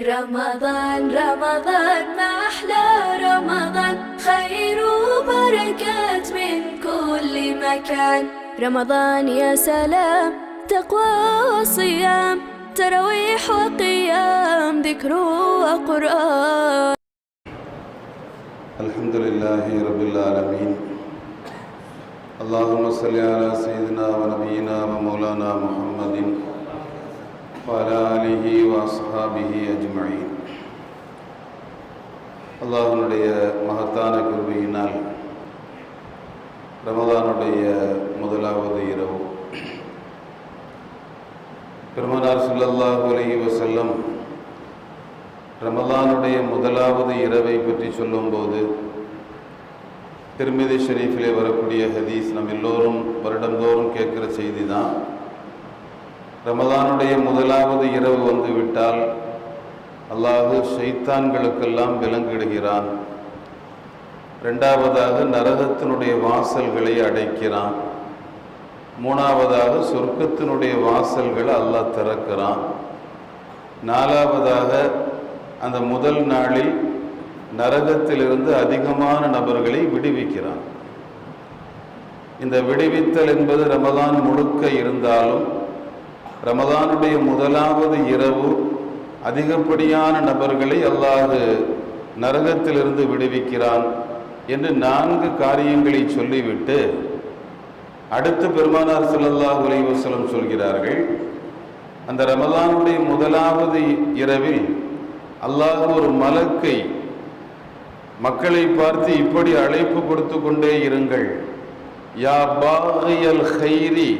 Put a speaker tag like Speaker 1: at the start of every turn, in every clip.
Speaker 1: رمضان رمضان ما أحلى رمضان. خير وبركات من كل مكان. رمضان يا سلام تقوى وصيام. تراويح وقيام ذكر وقرآن.
Speaker 2: الحمد لله رب العالمين. اللهم صل على سيدنا ونبينا ومولانا محمد وعلى آله وأصحابه أجمعين அல்லாஹனுடைய மகத்தான கிருபையினால் ரமதானுடைய முதலாவது இரவு பெருமனார் ஸல்லல்லாஹு அலைஹி வஸல்லம் ரமலானுடைய முதலாவது இரவை பற்றி சொல்லும்போது திருமிதி ஷெரீஃபிலே வரக்கூடிய ஹதீஸ் நம் எல்லோரும் வருடந்தோறும் கேட்குற செய்தி தான் ரமதானுடைய முதலாவது இரவு வந்து விட்டால் அல்லாஹு ஷைத்தான்களுக்கெல்லாம் விலங்கிடுகிறான் ரெண்டாவதாக நரகத்தினுடைய வாசல்களை அடைக்கிறான். மூணாவதாக சொர்க்கத்தினுடைய வாசல்களை அல்லாஹ் திறக்கிறான். நாலாவதாக அந்த முதல் நாளில் நரகத்திலிருந்து அதிகமான நபர்களை விடுவிக்கிறான். இந்த விடுவித்தல் என்பது ரமதான் முழுக்க இருந்தாலும் ரமதானுடைய முதலாவது இரவு அதிகப்படியான நபர்களை அல்லாது நரகத்திலிருந்து விடுவிக்கிறான் என்று நான்கு காரியங்களை சொல்லிவிட்டு அடுத்து பெருமானார் ஸல்லல்லாஹு உலைவசலம் சொல்கிறார்கள். அந்த ரமதானுடைய முதலாவது இரவில் அல்லாஹ் ஒரு மலக்கை மக்களை பார்த்து இப்படி அழைப்பு கொடுத்து கொண்டே இருங்கள். யா பாகியல் ஹைரி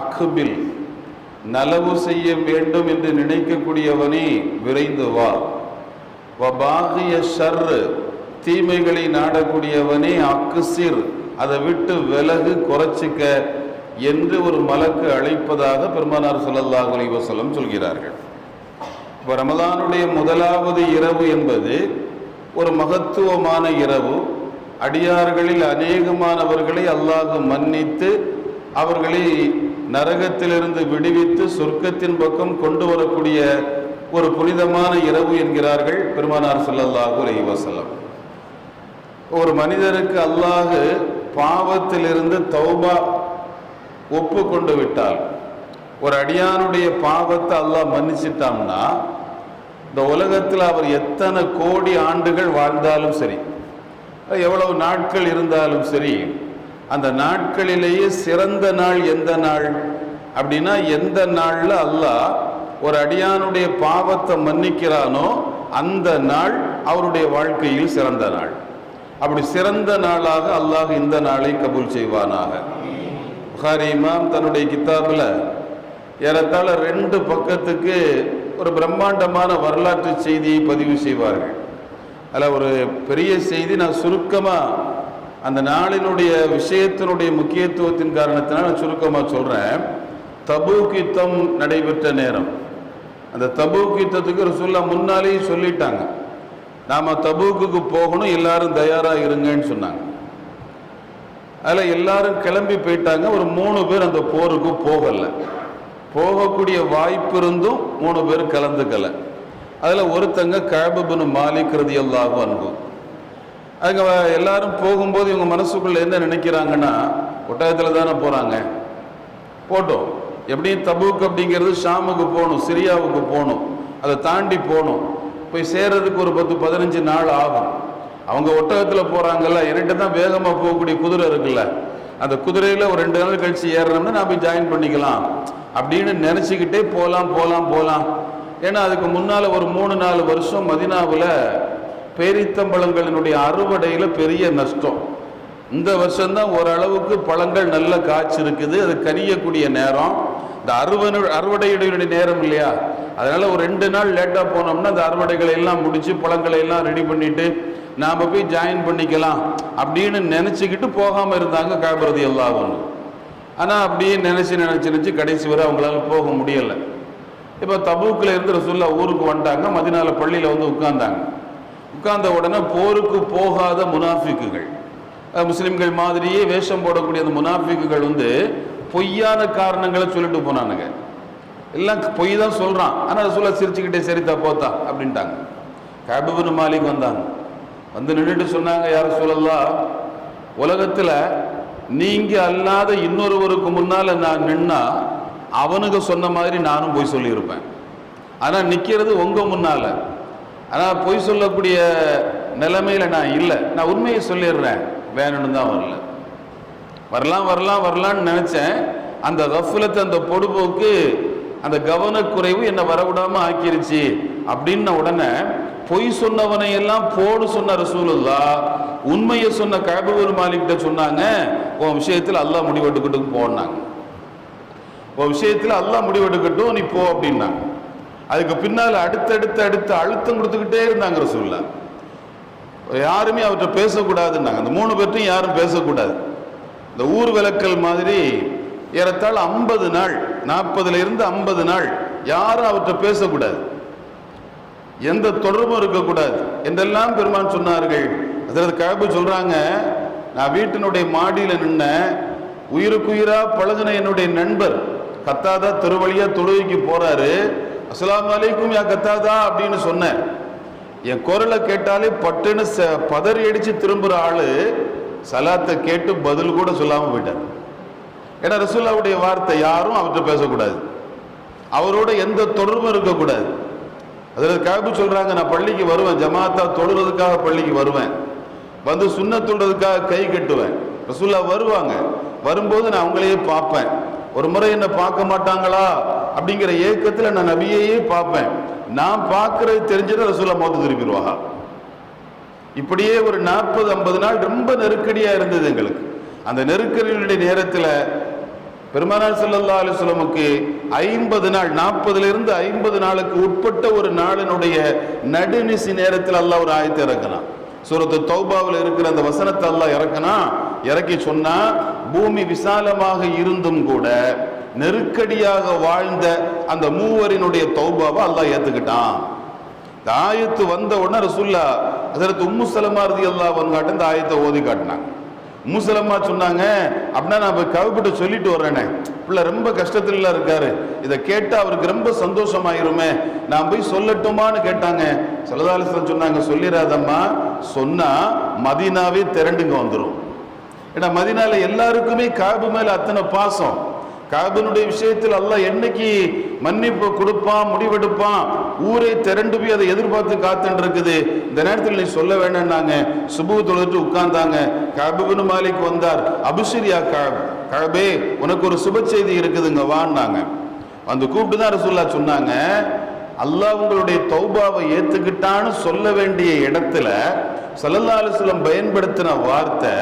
Speaker 2: அக்பில். நலவு செய்ய வேண்டும் என்று நினைக்கக்கூடியவனே விரைந்து வா வபாகிய ஷர்ரு தீமைகளை நாடக்கூடியவனே அக்குசிர் அதை விட்டு விலகு குறைச்சிக்க என்று ஒரு மலக்கு அழைப்பதாக பெருமானார் ஸல்லல்லாஹு அலைஹி வஸல்லம் சொல்கிறார்கள். இப்போ ரமதானுடைய முதலாவது இரவு என்பது ஒரு மகத்துவமான இரவு. அடியார்களில் அநேகமானவர்களை அல்லாஹ் மன்னித்து அவர்களை நரகத்திலிருந்து விடுவித்து சொர்க்கத்தின் பக்கம் கொண்டு வரக்கூடிய ஒரு புனிதமான இரவு என்கிறார்கள் பெருமானார் செல்லல்லாஹு அலி வஸல்லம். ஒரு மனிதருக்கு அல்லாஹு பாவத்திலிருந்து தௌபா ஒப்பு கொண்டு விட்டால் ஒரு அடியானுடைய பாவத்தை அல்லாஹ் மன்னிச்சிட்டான்னா இந்த உலகத்தில் அவர் எத்தனை கோடி ஆண்டுகள் வாழ்ந்தாலும் சரி எவ்வளவு நாட்கள் இருந்தாலும் சரி அந்த நாட்களிலேயே சிறந்த நாள் எந்த நாள்? அப்படின்னா எந்த நாளில் அல்லாஹ் ஒரு அடியானுடைய பாவத்தை மன்னிக்கிறானோ அந்த நாள் அவருடைய வாழ்க்கையில் சிறந்த நாள். அப்படி சிறந்த நாளாக அல்லாஹ் இந்த நாளை கபூல் செய்வானாக. புகாரி இமாம் தன்னுடைய கித்தாபில் ஏறத்தாழ ரெண்டு பக்கத்துக்கு ஒரு பிரம்மாண்டமான வரலாற்று செய்தியை பதிவு செய்வார்கள். அதில் ஒரு பெரிய செய்தி நான் சுருக்கமாக அந்த நாளினுடைய விஷயத்தினுடைய முக்கியத்துவத்தின் காரணத்தினால் நான் சுருக்கமாக சொல்கிறேன் தபூக் யுத்தம் நடைபெற்ற நேரம். அந்த தபூக் யுத்தத்துக்கு ரசூல்லா முன்னாலேயே சொல்லிட்டாங்க. நாம் தபூக்குக்கு போகணும் எல்லாரும் தயாராக இருங்கன்னு சொன்னாங்க. அதில் எல்லாரும் கிளம்பி போயிட்டாங்க. ஒரு மூணு பேர் அந்த போருக்கு போகலை. போகக்கூடிய வாய்ப்பு இருந்தும் மூணு பேர் கலந்துக்கலை. அதில் ஒருத்தங்க கழபுபுனு மாலிக் ரதி அல்லாஹு அன்பு அதுங்க எல்லாரும் போகும்போது இவங்க மனசுக்குள்ள என்ன நினைக்கிறாங்கன்னா ஒட்டகத்தில் தானே போகிறாங்க போட்டோம். எப்படியும் தபூக் அப்படிங்கிறது ஷாமுக்கு போகணும் சிரியாவுக்கு போகணும். அதை தாண்டி போகணும். போய் சேர்றதுக்கு ஒரு பத்து பதினஞ்சு நாள் ஆகும். அவங்க ஒட்டகத்தில் போகிறாங்கல்ல என்கிட்ட தான் வேகமாக போகக்கூடிய குதிரை இருக்குல்ல. அந்த குதிரையில் ஒரு ரெண்டு நாள் கழிச்சு ஏறணும்னா நான் போய் ஜாயின் பண்ணிக்கலாம். அப்படின்னு நினச்சிக்கிட்டே போகலாம் போகலாம் போகலாம் ஏன்னா அதுக்கு முன்னால் ஒரு மூணு நாலு வருஷம் மதினாவில் பேரித்தம்பழங்களினுடைய அறுவடையில் பெரிய நஷ்டம். இந்த வருஷம்தான் ஓரளவுக்கு பழங்கள் நல்ல காய்ச்சி இருக்குது. அது கனியக்கூடிய நேரம். இந்த அறுவடை அறுவடையுடைய நேரம் இல்லையா? அதனால் ஒரு ரெண்டு நாள் லேட்டாக போனோம்னா அந்த அறுவடைகளை எல்லாம் முடித்து பழங்களை எல்லாம் ரெடி பண்ணிவிட்டு நாம் போய் ஜாயின் பண்ணிக்கலாம் அப்படின்னு நினச்சிக்கிட்டு போகாமல் இருந்தாங்க காபரதி எல்லாவும் ஆனால் அப்படியே நினச்சி நினச்சி நினச்சி கடைசி வரை அவங்களால போக முடியலை. இப்போ தபூக்கில் இருந்து ரசூல்லா ஊருக்கு வந்துட்டாங்க மதினால பள்ளியில் வந்து உட்காந்தாங்க உட்கார்ந்த உடனே போருக்கு போகாத முனாஃபிக்குகள். முஸ்லீம்கள் முஸ்லிம்கள் மாதிரியே வேஷம் போடக்கூடிய அந்த முனாஃபிக்குகள் வந்து பொய்யான காரணங்களை சொல்லிட்டு போனானுங்க. எல்லாம் பொய் தான் சொல்கிறான் ஆனால் சொல்ல சிரிச்சுக்கிட்டே சரித்தா போத்தா அப்படின்ட்டாங்க. கபிபுன் மாலிக் வந்தாங்க. வந்து நின்றுட்டு சொன்னாங்க யார சொல்லலாம் உலகத்தில் நீங்கள் அல்லாத இன்னொருவருக்கு முன்னால் நான் நின்னா அவனுக்கு சொன்ன மாதிரி நானும் போய் சொல்லியிருப்பேன். ஆனால் நிற்கிறது உங்கள் முன்னால். ஆனால் பொய் சொல்லக்கூடிய நிலைமையில் நான் இல்லை. நான் உண்மையை சொல்லிடுறேன். வேணும்னு தான் வரல. வரலாம் வரலாம் வரலான்னு நினச்சேன். அந்த ரஃபுலத்தை அந்த பொடுபோக்கு அந்த கவனக்குறைவு என்னை வரவிடாம ஆக்கிருச்சு. அப்படின்ன உடனே பொய் சொன்னவனை எல்லாம் போடு சொன்ன ரசூலுல்லா. உண்மையை சொன்ன கபூர் மாலிக்கிட்ட சொன்னாங்க. உன் விஷயத்தில் அல்லா முடிவெடுக்கட்டும் போனாங்க. உன் விஷயத்தில் அல்லா முடிவெடுக்கட்டும் நீ போ அப்படின்னாங்க. அதுக்கு பின்னால் அடுத்தடுத்து அடுத்து அழுத்தம் கொடுத்துக்கிட்டே இருந்தாங்க ரசூல்லா யாருமே அவற்றை பேசக்கூடாதுன்னாங்க. அந்த மூணு பேர்ட்டையும் யாரும் பேசக்கூடாது. இந்த ஊர் விளக்கல் மாதிரி ஏறத்தாழ் ஐம்பது நாள் நாற்பதுல இருந்து ஐம்பது நாள் யாரும் அவற்றை பேசக்கூடாது. எந்த தொடர்பும் இருக்கக்கூடாது. என்றெல்லாம் பெருமான் சொன்னார்கள். அதற்கு கழப்பு சொல்றாங்க நான் வீட்டினுடைய மாடியில் நின்ன உயிருக்குயிரா பழகுன என்னுடைய நண்பர் கத்தாதா திருவழியா தொழுகைக்கு போறாரு. அஸ்லாம் அலைக்கும் யா கத்தாதா? அப்படின்னு சொன்னேன். என் குரலை கேட்டாலே பட்டுன்னு ச- பதறி அடிச்சு திரும்புற ஆளு சலாத்தை கேட்டு பதில் கூட சொல்லாம போயிட்டார். ஏன்னா ரசூல்லாவுடைய வார்த்தை யாரும் அவர்கிட்ட பேசக்கூடாது. அவரோட எந்த தொடர்பும் இருக்கக்கூடாது. அதில் காபு சொல்றாங்க நான் பள்ளிக்கு வருவேன் ஜமாத்தா தொழுறதுக்காக பள்ளிக்கு வருவேன். வந்து சுண்ண கை கட்டுவேன். ரசூல்லா வருவாங்க. வரும்போது நான் அவங்களையே பார்ப்பேன். ஒரு முறை என்ன பார்க்க மாட்டாங்களா? அப்படிங்கிற ஏக்கத்தில் நான் நபியையே பார்ப்பேன். நான் பார்க்கறது தெரிஞ்சதை ரசூலா மோத்து திருப்பிடுவாங்க. இப்படியே ஒரு நாற்பது ஐம்பது நாள் ரொம்ப நெருக்கடியா இருந்தது எங்களுக்கு. அந்த நெருக்கடியுடைய நேரத்தில் பெருமானார் சல்லா அலைஹி ஐம்பது நாள் நாற்பதுல இருந்து ஐம்பது நாளுக்கு உட்பட்ட ஒரு நாளினுடைய நடுநிசி நேரத்தில் அல்லாஹ் ஒரு ஆயத்தை இறக்கணும் சூரத்து தௌபாவில் இருக்கிற அந்த வசனத்தை அல்லாஹ் இறக்கினா இறக்கி சொன்னா பூமி விசாலமாக இருந்தும் கூட நெருக்கடியாக வாழ்ந்த அந்த மூவரினுடைய தௌபாவை அல்லாஹ் ஏத்துக்கிட்டான். இந்த ஆயத்து வந்த உடனே ரசுல்லா அதற்கு உம்மு சலமா ரதி அல்லா காட்டு இந்த ஆயத்தை ஓதி காட்டினாங்க. முசலம்மா சொன்னாங்க அப்படின்னா நான் போய் கவிப்பட்டு சொல்லிட்டு வர்றேனே. பிள்ளை ரொம்ப கஷ்டத்துல இருக்காரு. இதை கேட்டு அவருக்கு ரொம்ப சந்தோஷமாயிருமே. நான் போய் சொல்லட்டுமான்னு கேட்டாங்க. சலதாலிசன் சொன்னாங்க சொல்லிடாதம்மா. சொன்னா மதீனாவே திரண்டுங்க வந்துடும் ஏன்னா மதினால எல்லாருக்குமே காபு மேல அத்தனை பாசம். காபினுடைய விஷயத்தில் அல்லாஹ் என்னைக்கு மன்னிப்பு கொடுப்பான் முடிவெடுப்பான் ஊரை திரண்டு போய் அதை எதிர்பார்த்து காத்துட்டு இருக்குது இந்த நேரத்தில் நீ சொல்ல வேண்டாம்னாங்க. சுபு தொழுதுட்டு உட்கார்ந்தாங்க. காபுபின் மாலிக் வந்தார். அபிஷரியா காப். உனக்கு ஒரு சுப செய்தி இருக்குதுங்க வான்னாங்க. வந்து கூப்பிட்டு தான் ரசூல்லா சொன்னாங்க அல்லாஹ் உங்களுடைய தௌபாவை ஏத்துக்கிட்டான்னு சொல்ல வேண்டிய இடத்துல ஸல்லல்லாஹு அலைஹி பயன்படுத்தின வார்த்தை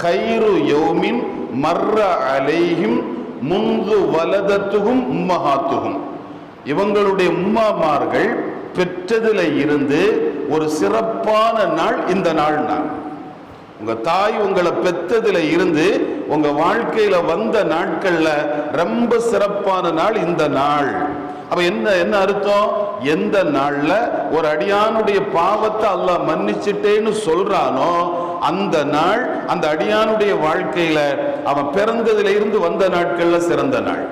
Speaker 2: ஹைரு யோமின் மர்ர அலைஹிம் முந்து வலதத்துகும் உம்மஹாத்துகும். இவங்களுடைய உம்மாமார்கள் பெற்றதில் இருந்து ஒரு சிறப்பான நாள் இந்த நாள் நான் உங்க தாய் உங்களை பெத்ததுல இருந்து உங்க வாழ்க்கையில வந்த நாட்கள்ல ரொம்ப சிறப்பான நாள் இந்த நாள். அப்ப என்ன என்ன அர்த்தம்? எந்த நாள்ல ஒரு அடியானுடைய பாவத்தை அல்லாஹ் மன்னிச்சிட்டேன்னு சொல்றானோ அந்த நாள் அந்த அடியானுடைய வாழ்க்கையில அவன் பிறந்ததுல இருந்து வந்த நாட்கள்ல சிறந்த நாள்.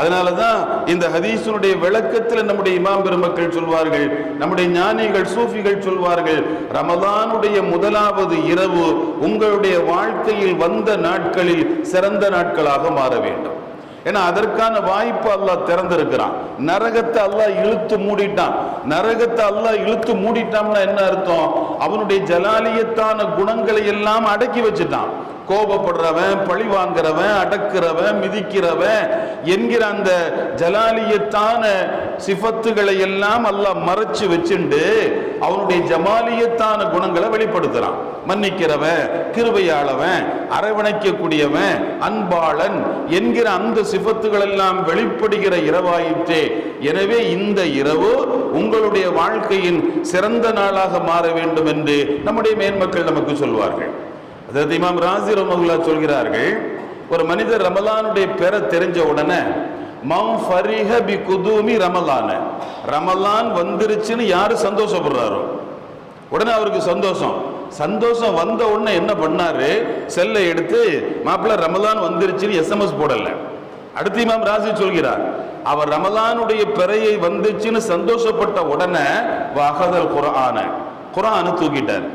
Speaker 2: அதனாலதான் இந்த ஹதீசனுடைய விளக்கத்தில் நம்முடைய இமாம் பெருமக்கள் சொல்வார்கள் நம்முடைய ஞானிகள் சூஃபிகள் சொல்வார்கள் ரமதானுடைய முதலாவது இரவு உங்களுடைய வாழ்க்கையில் வந்த நாட்களில் சிறந்த நாட்களாக மாற வேண்டும். ஏன்னா அதற்கான வாய்ப்பு அல்லாஹ் திறந்திருக்கிறான். நரகத்தை அல்லாஹ் இழுத்து மூடிட்டான். நரகத்தை அல்லாஹ் இழுத்து மூடிட்டான்னா என்ன அர்த்தம்? அவனுடைய ஜலாலியத்தான குணங்களை எல்லாம் அடக்கி வச்சுட்டான். கோபப்படுறவன் பழி வாங்குறவன் அடக்குறவன் மிதிக்கிறவன் என்கிற அந்த ஜலாலியத்தான சிஃபத்துகளை எல்லாம் அல்லாஹ் மறைச்சு வச்சுண்டு அவனுடைய ஜமாலியத்தான குணங்களை வெளிப்படுத்துறான். மன்னிக்கிறவன் கிருபையாளவன் அரவணைக்கக்கூடியவன் அன்பாளன் என்கிற அந்த சிஃபத்துகள் எல்லாம் வெளிப்படுகிற இரவாயிற்றே. எனவே இந்த இரவு உங்களுடைய வாழ்க்கையின் சிறந்த நாளாக மாற வேண்டும் என்று நம்முடைய மேன்மக்கள் நமக்கு சொல்வார்கள். அதாவது இமாம் ராசி ரமகுல்லா சொல்கிறார்கள் ஒரு மனிதர் ரமலானுடைய பெற தெரிஞ்ச உடனே மம் ஃபரிஹ பி குதூமி ரமலான. ரமலான் வந்துருச்சுன்னு யாரு சந்தோஷப்படுறாரோ? உடனே அவருக்கு சந்தோஷம். சந்தோஷம் வந்த உடனே என்ன பண்ணாரு? செல்லை எடுத்து மாப்பிள்ள ரமலான் வந்துருச்சுன்னு எஸ்எம்எஸ் போடல. அடுத்து இமாம் ராசி சொல்கிறார் அவர் ரமலானுடைய பிறையை வந்துச்சுன்னு சந்தோஷப்பட்ட உடனே வகதல் குரான குரானு தூக்கிட்டார்.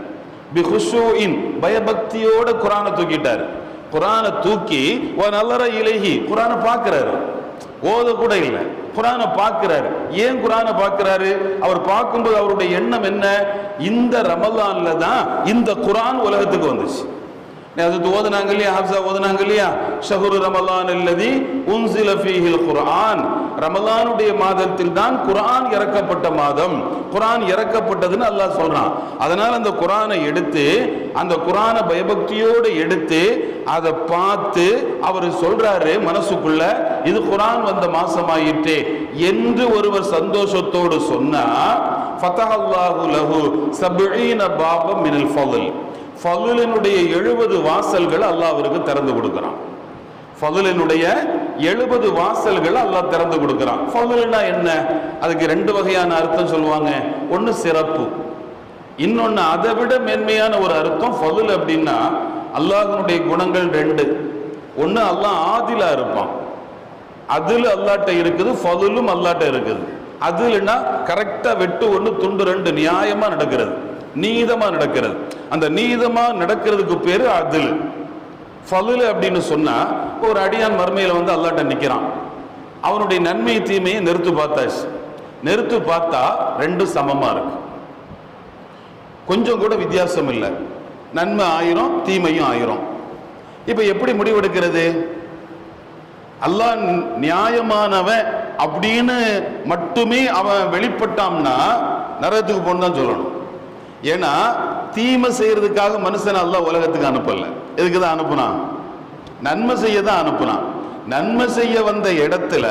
Speaker 2: பிஹுஷூஇன் பயபக்தியோட குரானை தூக்கிட்டார். குரானை தூக்கி ஒரு நல்லற இலகி. குரானை பார்க்கிறாரு. ஓத கூட இல்லை. குரானை பார்க்கிறாரு. ஏன் குரானை பார்க்கிறாரு? அவர் பார்க்கும்போது அவருடைய எண்ணம் என்ன? இந்த ரமலான்ல தான் இந்த குரான் உலகத்துக்கு வந்துச்சு. அது ஓதுனாங்க இல்லையா? ஹப்சா ஓதுனாங்க இல்லையா? ஷஹுரு ரமலான் அல்லதி உன்சில ஃபீஹில் குர்ஆன். ரமலானுடைய மாதத்தில் தான் குரான் இறக்கப்பட்ட மாதம். குரான் இறக்கப்பட்டதுன்னு அல்லாஹ் சொல்றான். அதனால அந்த குரானை எடுத்து அந்த குரானை பயபக்தியோடு எடுத்து அதை பார்த்து அவர் சொல்றாரு மனசுக்குள்ள இது குரான் வந்த மாசம் மாசமாயிற்றே என்று ஒருவர் சந்தோஷத்தோடு சொன்னா ஃபதஹல்லாஹு லஹு சப்ஈன பாபம் மினல் ஃபضل ஃபதுலினுடைய எழுபது வாசல்கள் அல்லாஹ் அவருக்கு திறந்து கொடுக்கிறான். ஃபதுலினுடைய எழுபது வாசல்கள் அல்லாஹ் திறந்து கொடுக்கிறான். ஃபதுல்னா என்ன? அதுக்கு ரெண்டு வகையான அர்த்தம் சொல்லுவாங்க. ஒன்று சிறப்பு. இன்னொன்று அதை விட மேன்மையான ஒரு அர்த்தம் ஃபதுல் அப்படின்னா அல்லாஹனுடைய குணங்கள் ரெண்டு. ஒன்று அல்லாஹ் ஆதிலா இருப்பான். அதில் அல்லாட்ட இருக்குது ஃபதுலும் அல்லாட்ட இருக்குது. அதுலனா கரெக்டாக வெட்டு ஒன்று துண்டு ரெண்டு நியாயமாக நடக்கிறது. நீதமாக நடக்கிறது. அந்த நீதமாக நடக்கிறதுக்கு பேர் அதில். ஃபலுல் அப்படின்னு சொன்னால் ஒரு அடியான் மறுமையில் வந்து அல்லாட்ட நிற்கிறான் அவனுடைய நன்மை தீமையை நிறுத்து பார்த்தாச்சு. நிறுத்து பார்த்தா ரெண்டும் சமமாக இருக்கு. கொஞ்சம் கூட வித்தியாசம் இல்லை. நன்மை ஆயிரும் தீமையும் ஆயிரும். இப்போ எப்படி முடிவெடுக்கிறது? அல்லாஹ் நியாயமானவன் அப்படின்னு மட்டுமே அவன் வெளிப்பட்டான்னா நரகத்துக்கு போன்னு தான் சொல்லணும். ஏன்னா தீமை செய்யறதுக்காக மனுஷன் அல்ல உலகத்துக்கு அனுப்பல. எதுக்கு தான் அனுப்புனா? நன்மை செய்ய தான் அனுப்புனா. நன்மை செய்ய வந்த இடத்துல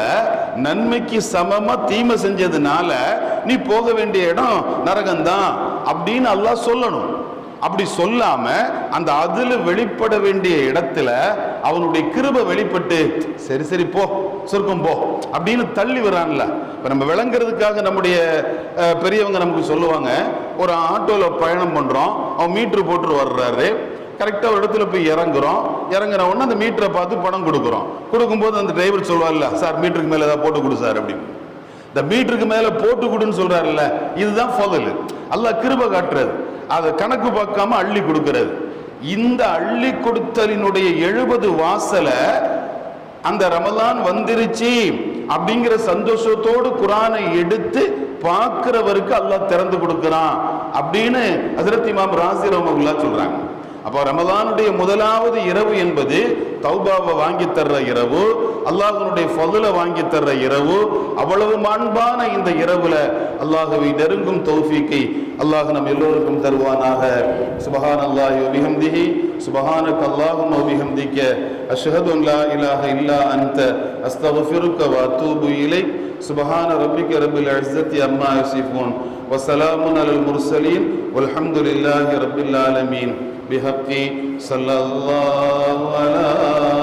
Speaker 2: நன்மைக்கு சமமா தீமை செஞ்சதுனால நீ போக வேண்டிய இடம் நரகம்தான் அப்படின்னு அல்லாஹ் சொல்லணும். அப்படி சொல்லாம அந்த அதுல வெளிப்பட வேண்டிய இடத்துல அவனுடைய கிருபை வெளிப்பட்டு சரி சரி போ. சொர்க்கம் போ அப்படின்னு தள்ளி வரான்ல இப்போ நம்ம விளங்குறதுக்காக நம்முடைய பெரியவங்க நமக்கு சொல்லுவாங்க ஒரு ஆட்டோவில் பயணம் பண்ணுறோம் அவன் மீட்ரு போட்டு வர்றாரு. கரெக்டாக ஒரு இடத்துல போய் இறங்குறோம். இறங்குற உடனே அந்த மீட்டரை பார்த்து பணம் கொடுக்குறோம். கொடுக்கும்போது அந்த டிரைவர் சொல்லுவார்ல சார் மீட்டருக்கு மேலே ஏதாவது போட்டு கொடு சார் அப்படின்னு. இந்த மீட்டருக்கு மேலே போட்டு கொடுன்னு சொல்கிறாருல்ல இதுதான் ஃபதல். அல்லாஹ் கிருபை காட்டுறது. அதை கணக்கு பார்க்காம அள்ளி கொடுக்கறது. இந்த அள்ளி கொடுத்தலினுடைய எழுபது வாசலை அந்த ரமலான் வந்துருச்சு அப்படிங்கிற சந்தோஷத்தோடு குரானை எடுத்து பார்க்கிறவருக்கு அல்லாஹ் திறந்து கொடுக்கிறான் அப்படின்னு ஹசரத் இமாம் ராசி ரமகுல்லா சொல்றாங்க. அப்போ ரமலானுடைய முதலாவது இரவு என்பது தௌபாவை வாங்கி தர்ற இரவு அல்லாஹ்வினுடைய ஃபதுல வாங்கி தர்ற இரவு அவ்வளவு மாண்பான இந்த இரவுல அல்லாஹுவை நெருங்கும் தௌஃபீக்கை அல்லாஹ் நம் எல்லோருக்கும் தருவானாக சுபஹான் அல்லாஹி வபிஹம்திஹி சுபஹானக் அல்லாஹும் வபிஹம்திக்க அஷ்ஹது அன் லா இலாஹ இல்லா அன்த அஸ்தக்ஃபிருக்க வ அத்தூபு இலைக் சுபஹான ரப்பிக்க ரப்பில் இஸ்ஸத்தி அம்மா யசிஃபூன் وسلام على المرسلين والحمد لله رب العالمين بحق صلى الله على محمد